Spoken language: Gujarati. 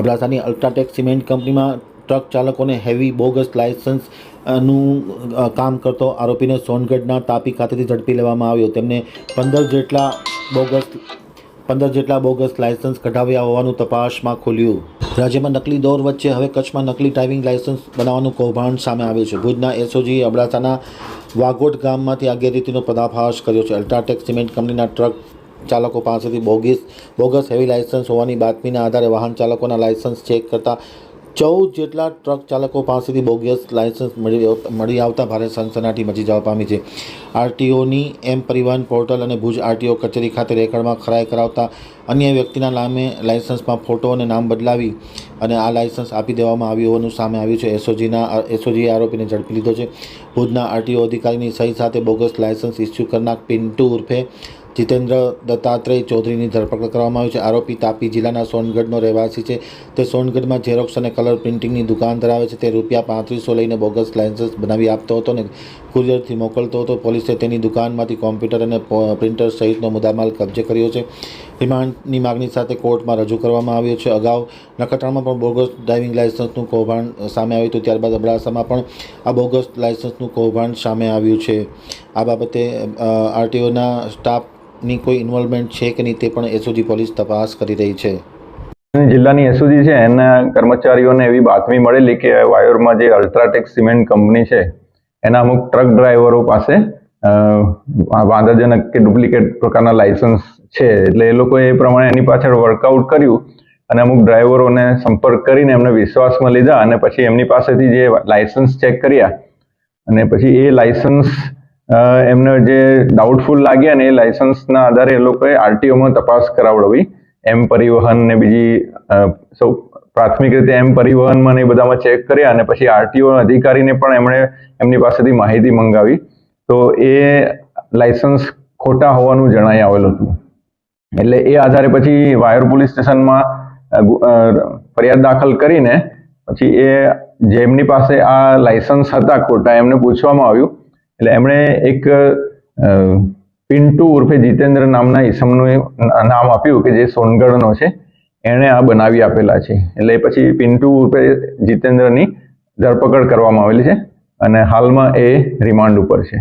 અબડાસાની અલ્ટ્રાટેક સિમેન્ટ કંપનીમાં ટ્રક ચાલકોને હેવી બોગસ લાયસન્સનું કામ કરતો આરોપીને સોનગઢના તાપી ખાતેથી ઝડપી લેવામાં આવ્યો. તેમને પંદર જેટલા બોગસ, પંદર જેટલા બોગસ લાયસન્સ કઢાવ્યા હોવાનું તપાસમાં ખુલ્યું. રાજ્યમાં નકલી દોર વચ્ચે હવે કચ્છમાં નકલી ડ્રાઇવિંગ લાયસન્સ બનાવવાનું કૌભાંડ સામે આવ્યું છે. ભુજના એસઓજીએ અબડાસાના વાગોટ ગામમાંથી આ ગેરરીતિનો પર્દાફાશ કર્યો છે. અલ્ટ્રાટેક સિમેન્ટ કંપનીના ટ્રક ચાલકો પાસેથી બોગીસ બોગસ હેવી લાયસન્સ હોવાની બાતમીના આધારે વાહન ચાલકોના લાયસન્સ ચેક કરતા ચૌદ જેટલા ટ્રક ચાલકો પાસેથી બોગસ લાયસન્સ મળી આવતા ભારે સનસનાટી મચી જવા પામી છે. આરટીઓની એમ પરિવહન પોર્ટલ અને ભુજ આરટીઓ કચેરી ખાતે રેકર્ડમાં ખરાઈ કરાવતા અન્ય વ્યક્તિના નામે લાયસન્સમાં ફોટો અને નામ બદલાવી અને આ લાયસન્સ આપી દેવામાં આવ્યું હોવાનું સામે આવ્યું છે. એસઓજીના એસઓજીએ આરોપીને ઝડપી લીધો છે. ભુજના આરટીઓ અધિકારીની સહી સાથે બોગસ લાયસન્સ ઇસ્યુ કરનાર પિન્ટુ ઉર્ફે જીતેન્દ્ર દત્તાત્રેય ચૌધરીની ધરપકડ કરવામાં આવી છે. આરોપી તાપી જિલ્લાના સોનગઢનો રહેવાસી છે. તે સોનગઢમાં ઝેરોક્સ અને કલર પ્રિન્ટિંગની દુકાન ધરાવે છે. તે રૂપિયા પાંત્રીસો લઈને બોગસ લાયસન્સ બનાવી આપતો હતો અને કુરિયરથી મોકલતો હતો. પોલીસે તેની દુકાનમાંથી કોમ્પ્યુટર અને પ્રિન્ટર સહિતનો મુદ્દામાલ કબજે કર્યો છે. રિમાન્ડની માગણી સાથે કોર્ટમાં રજૂ કરવામાં આવ્યો છે. અગાઉ નખત્રાણમાં પણ બોગસ ડ્રાઇવિંગ લાયસન્સનું કૌભાંડ સામે આવ્યું હતું. ત્યારબાદ અબડાસામાં પણ આ બોગસ લાયસન્સનું કૌભાંડ સામે આવ્યું છે. આ બાબતે આરટીઓના સ્ટાફની કોઈ ઇન્વોલ્વમેન્ટ છે કે નહીં તે પણ એસઓજી પોલીસ તપાસ કરી રહી છે. જિલ્લાની એસઓજી છે, એના કર્મચારીઓને એવી બાતમી મળેલી કે વાયોરમાં જે અલ્ટ્રાટેક સિમેન્ટ કંપની છે, એના અમુક ટ્રક ડ્રાઈવરો પાસે વાંધાજનક કે ડુપ્લિકેટ પ્રકારના લાયસન્સ છે. એટલે એ લોકોએ એ પ્રમાણે એની પાછળ વર્કઆઉટ કર્યું અને અમુક ડ્રાઈવરોને સંપર્ક કરીને એમને વિશ્વાસમાં લીધા અને પછી એમની પાસેથી જે લાયસન્સ ચેક કર્યા અને પછી એ લાયસન્સ એમને જે ડાઉટફુલ લાગ્યા ને એ લાયસન્સના આધારે એ લોકોએ આરટીઓમાં તપાસ કરાવડાવી. એમ પરિવહન ને બીજી સૌ પ્રાથમિક રીતે એમ પરિવહનમાં ને એ બધામાં ચેક કર્યા અને પછી આરટીઓ અધિકારીને પણ એમણે એમની પાસેથી માહિતી મંગાવી. તો એ લાયસન્સ ખોટા હોવાનું જણાઈ આવેલું હતું. એટલે એ આધારે પછી વાયર પોલીસ સ્ટેશનમાં ફરિયાદ દાખલ કરીને પછી એ જેમની પાસે આ લાયસન્સ હતા ખોટા, એમને પૂછવામાં આવ્યું. એટલે એમણે એક પિન્ટુ ઉર્ફે જીતેન્દ્ર નામના ઈસમનું નામ આપ્યું કે જે સોનગઢનો છે. એણે આ બનાવી આપેલા છે. એટલે પછી પિન્ટુ ઉર્ફે જીતેન્દ્રની ધરપકડ કરવામાં આવેલી છે અને હાલમાં એ રિમાન્ડ ઉપર છે.